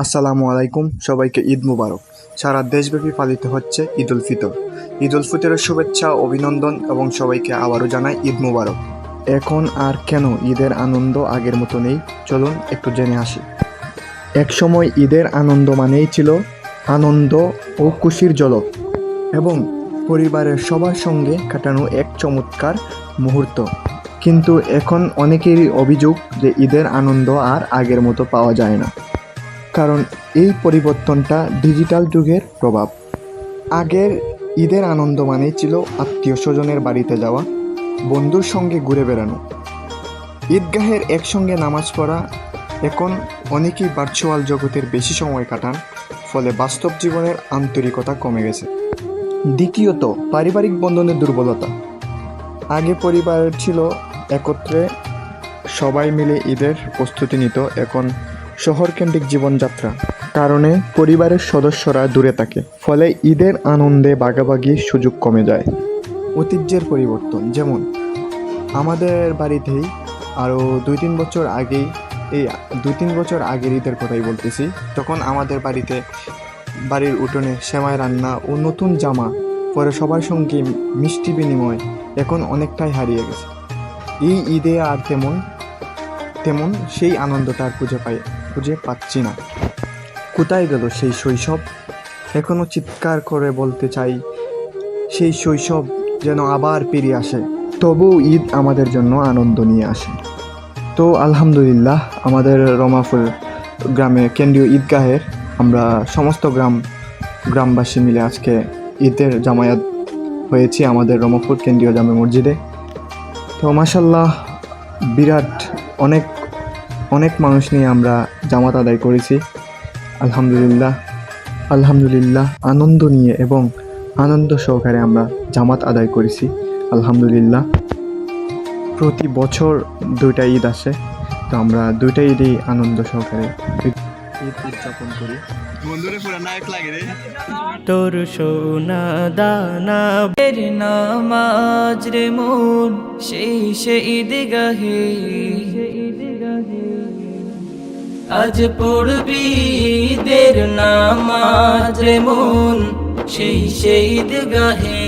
আসসালামু আলাইকুম, সবাইকে ঈদ মুবারক। সারা দেশব্যাপী পালিত হচ্ছে ঈদ উল ফিতর। ঈদ উল ফিতরের শুভেচ্ছা, অভিনন্দন এবং সবাইকে আবারও জানাই ঈদ মুবারক। এখন আর কেন ঈদের আনন্দ আগের মতো নেই? চলুন একটু জেনে আসি। একসময় ঈদের আনন্দ মানেই ছিল আনন্দ ও খুশির জলক এবং পরিবারের সবার সঙ্গে কাটানো এক চমৎকার মুহূর্ত। কিন্তু এখন অনেকেরই অভিযোগ যে ঈদের আনন্দ আর আগের মতো পাওয়া যায় না। কারণ এই পরিবর্তনটা ডিজিটাল যুগের প্রভাব। আগের ঈদের আনন্দ মানেই ছিল আত্মীয় স্বজনের বাড়িতে যাওয়া, বন্ধুর সঙ্গে ঘুরে বেড়ানো। ঈদগাহের একসঙ্গে নামাজ পড়া, এখন অনেকেই ভার্চুয়াল জগতের বেশি সময় কাটান, ফলে বাস্তব জীবনের আন্তরিকতা কমে গেছে। দ্বিতীয়ত, পারিবারিক বন্ধনের দুর্বলতা। আগে পরিবার ছিল একত্রে, সবাই মিলে ঈদের প্রস্তুতি নিত, এখন শহরকেন্দ্রিক জীবনযাত্রা। কারণে পরিবারের সদস্যরা দূরে থাকে, ফলে ঈদের আনন্দে ভাগাভাগির সুযোগ কমে যায়। ঐতিহ্যের পরিবর্তন, যেমন আমাদের বাড়িতেই আরও দুই তিন বছর আগেই, এই দুই তিন বছর আগের ঈদের কথাই বলতেছি, তখন আমাদের বাড়িতে বাড়ির উঠোনে সেমাই রান্না ও নতুন জামা, পরে সবার সঙ্গে মিষ্টি বিনিময় এখন অনেকটাই হারিয়ে গেছে। এই ঈদে আর তেমন তেমন সেই আনন্দটা আর খুঁজে পাই খুঁজে পাচ্ছি না। কোথায় গেল সেই শৈশব? এখনও চিৎকার করে বলতে চাই, সেই শৈশব যেন আবার ফিরে আসে। তবুও ঈদ আমাদের জন্য আনন্দ নিয়ে আসে। তো আলহামদুলিল্লাহ, আমাদের রমাফুল গ্রামে কেন্দ্রীয় ঈদগাহের আমরা সমস্ত গ্রাম, গ্রামবাসী মিলে আজকে ঈদের জামায়াত হয়েছি আমাদের রমাফুল কেন্দ্রীয় জামে মসজিদে। তো মাসাল্লাহ বিরাট অনেক অনেক মানুষ নিয়ে আমরা জামাত আদায় করেছি। আলহামদুলিল্লাহ আলহামদুলিল্লাহ আনন্দ নিয়ে এবং আনন্দ সহকারে আমরা জামাত আদায় করেছি। আলহামদুলিল্লাহ। প্রতি বছর দুইটা ঈদ আসে তো আমরা দুইটা ঈদেই আনন্দ সহকারে ঈদ ঈদ উদযাপন করি। বন্ধুরে পুরা নায়ক লাগে রে। তোর সোনা দানা বের নামাজ রে মন সেই সে ঈদগাহে। আজ পড়বি দের নামাজ মন, সেই সে ঈদগাহে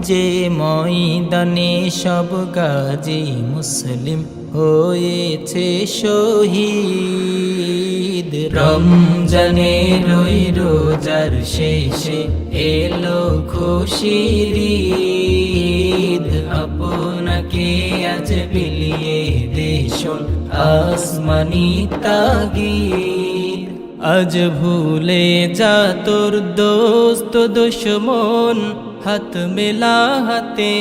যে ময়দানে সব গাজী মুসলিম হয়েছে শহীদ। রমজানের রই রোজার শেষে এলো খুশির আপনাকে আজ বিলিয়ে দেশন আসমানি তাগিদ। আজ ভুলে যা তোর দোস্ত দুশ্মন, হাত মেলা হাতে।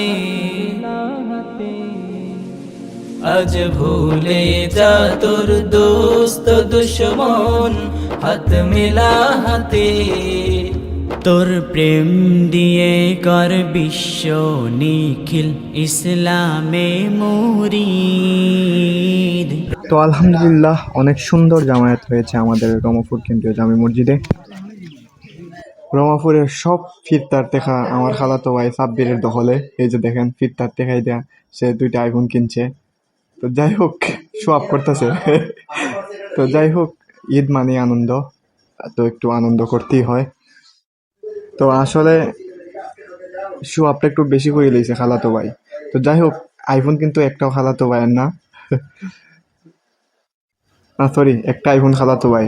আজ ভুলে যা তোর দোস্ত দুশ্মন, হাত মেলা হাতে। তোর প্রেম দিয়ে কর বিশ্ব নিখিল ইসলামে মুরিদ। তো আলহামদুলিল্লাহ, অনেক সুন্দর জামায়াত হয়েছে আমাদের রমাপুর কেন্দ্রীয় জামি মসজিদে। রমাপুরের সব ফিরতার দেখা আমার খালাতো ভাই সাব্বিরের দখলে। এই যে দেখেন, ফিরতার দেখাই দেয়া, সে দুইটা আইফোন কিনছে। তো যাই হোক সোয়াপ করতেছে। তো যাই হোক, ঈদ মানে আনন্দ তো একটু আনন্দ করতেই হয়। তো আসলে শু আপটা একটু বেশি করে লিয়েছে খালাতো ভাই। তো যাই হোক আইফোন কিন্তু একটাও খালাতো ভাইয়ের না। না সরি একটা আইফোন খালাতো ভাই